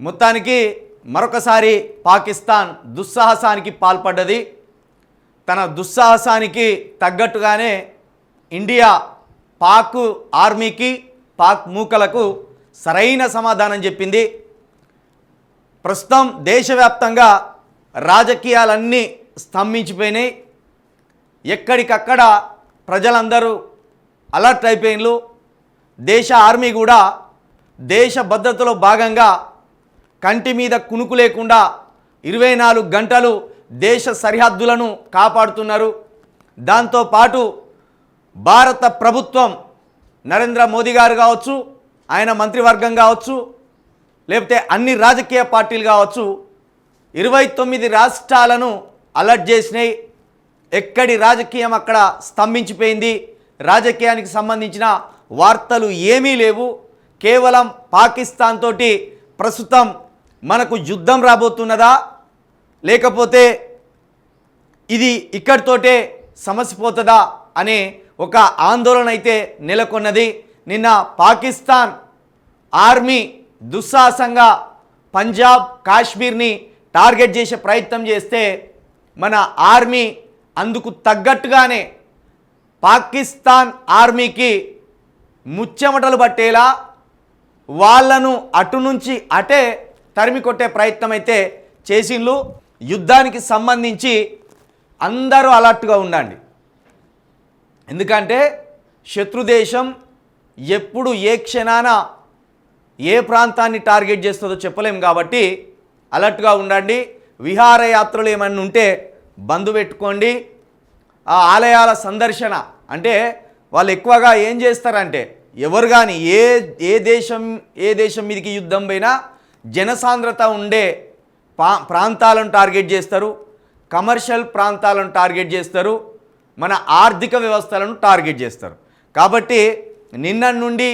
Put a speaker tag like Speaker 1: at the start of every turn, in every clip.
Speaker 1: మొత్తానికి మరొకసారి పాకిస్తాన్ దుస్సాహసానికి పాల్పడ్డది. తన దుస్సాహసానికి తగ్గట్టుగానే ఇండియా పాక్ ఆర్మీకి పాక్ మూకలకు సరైన సమాధానం చెప్పింది. ప్రస్తుతం దేశవ్యాప్తంగా రాజకీయాలన్నీ స్తంభించిపోయినాయి. ఎక్కడికక్కడ ప్రజలందరూ అలర్ట్ అయిపోయిన్లు. దేశ ఆర్మీ కూడా దేశ భద్రతలో భాగంగా కంటి మీద కునుకు లేకుండా ఇరవై నాలుగు గంటలు దేశ సరిహద్దులను కాపాడుతున్నారు. దాంతోపాటు భారత ప్రభుత్వం నరేంద్ర మోదీ గారు కావచ్చు ఆయన మంత్రివర్గం కావచ్చు లేకపోతే అన్ని రాజకీయ పార్టీలు కావచ్చు ఇరవై తొమ్మిది రాష్ట్రాలను అలర్ట్ చేసినాయి. ఎక్కడి రాజకీయం అక్కడ స్తంభించిపోయింది? రాజకీయానికి సంబంధించిన వార్తలు ఏమీ లేవు. కేవలం పాకిస్తాన్ తోటి ప్రస్తుతం మనకు యుద్ధం రాబోతున్నదా? లేకపోతే ఇది ఇక్కడితోటే సమస్య పోతుందా అనే ఒక ఆందోళన అయితే నెలకొన్నది. నిన్న పాకిస్తాన్ ఆర్మీ దుస్సాహసంగా పంజాబ్ కాశ్మీర్ని టార్గెట్ చేసే ప్రయత్నం చేస్తే మన ఆర్మీ అందుకు తగ్గట్టుగానే పాకిస్తాన్ ఆర్మీకి ముచ్చెమటలు పట్టేలా వాళ్ళను అటు నుంచి అటే తరిమి కొట్టే ప్రయత్నం అయితే చేసిండ్లు. యుద్ధానికి సంబంధించి అందరూ అలర్ట్గా ఉండండి. ఎందుకంటే శత్రుదేశం ఎప్పుడు ఏ క్షణాన ఏ ప్రాంతాన్ని టార్గెట్ చేస్తుందో చెప్పలేము కాబట్టి అలర్ట్గా ఉండండి. విహారయాత్రలు ఏమన్నా ఉంటే బంధు పెట్టుకోండి. ఆ ఆలయాల సందర్శన అంటే వాళ్ళు ఎక్కువగా ఏం చేస్తారంటే ఎవరు కానీ ఏ ఏ దేశం ఏ దేశం మీదకి యుద్ధం పోయినా జనసాంద్రత ఉండే పా ప్రాంతాలను టార్గెట్ చేస్తారు. కమర్షియల్ ప్రాంతాలను టార్గెట్ చేస్తారు. మన ఆర్థిక వ్యవస్థలను టార్గెట్ చేస్తారు. కాబట్టి నిన్న నుండి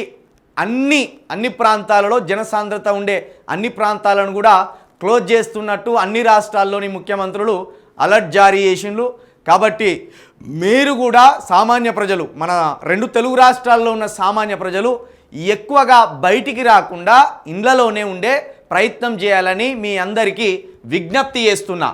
Speaker 1: అన్ని అన్ని ప్రాంతాలలో జనసాంద్రత ఉండే అన్ని ప్రాంతాలను కూడా క్లోజ్ చేస్తున్నట్టు అన్ని రాష్ట్రాల్లోని ముఖ్యమంత్రులు అలర్ట్ జారీ చేసిండ్రు కాబట్టి మీరు కూడా సామాన్య ప్రజలు మన రెండు తెలుగు రాష్ట్రాల్లో ఉన్న సామాన్య ప్రజలు ఎక్కువగా బయటికి రాకుండా ఇండ్లలోనే ఉండే ప్రయత్నం చేయాలని మీ అందరికీ విజ్ఞప్తి చేస్తున్నా.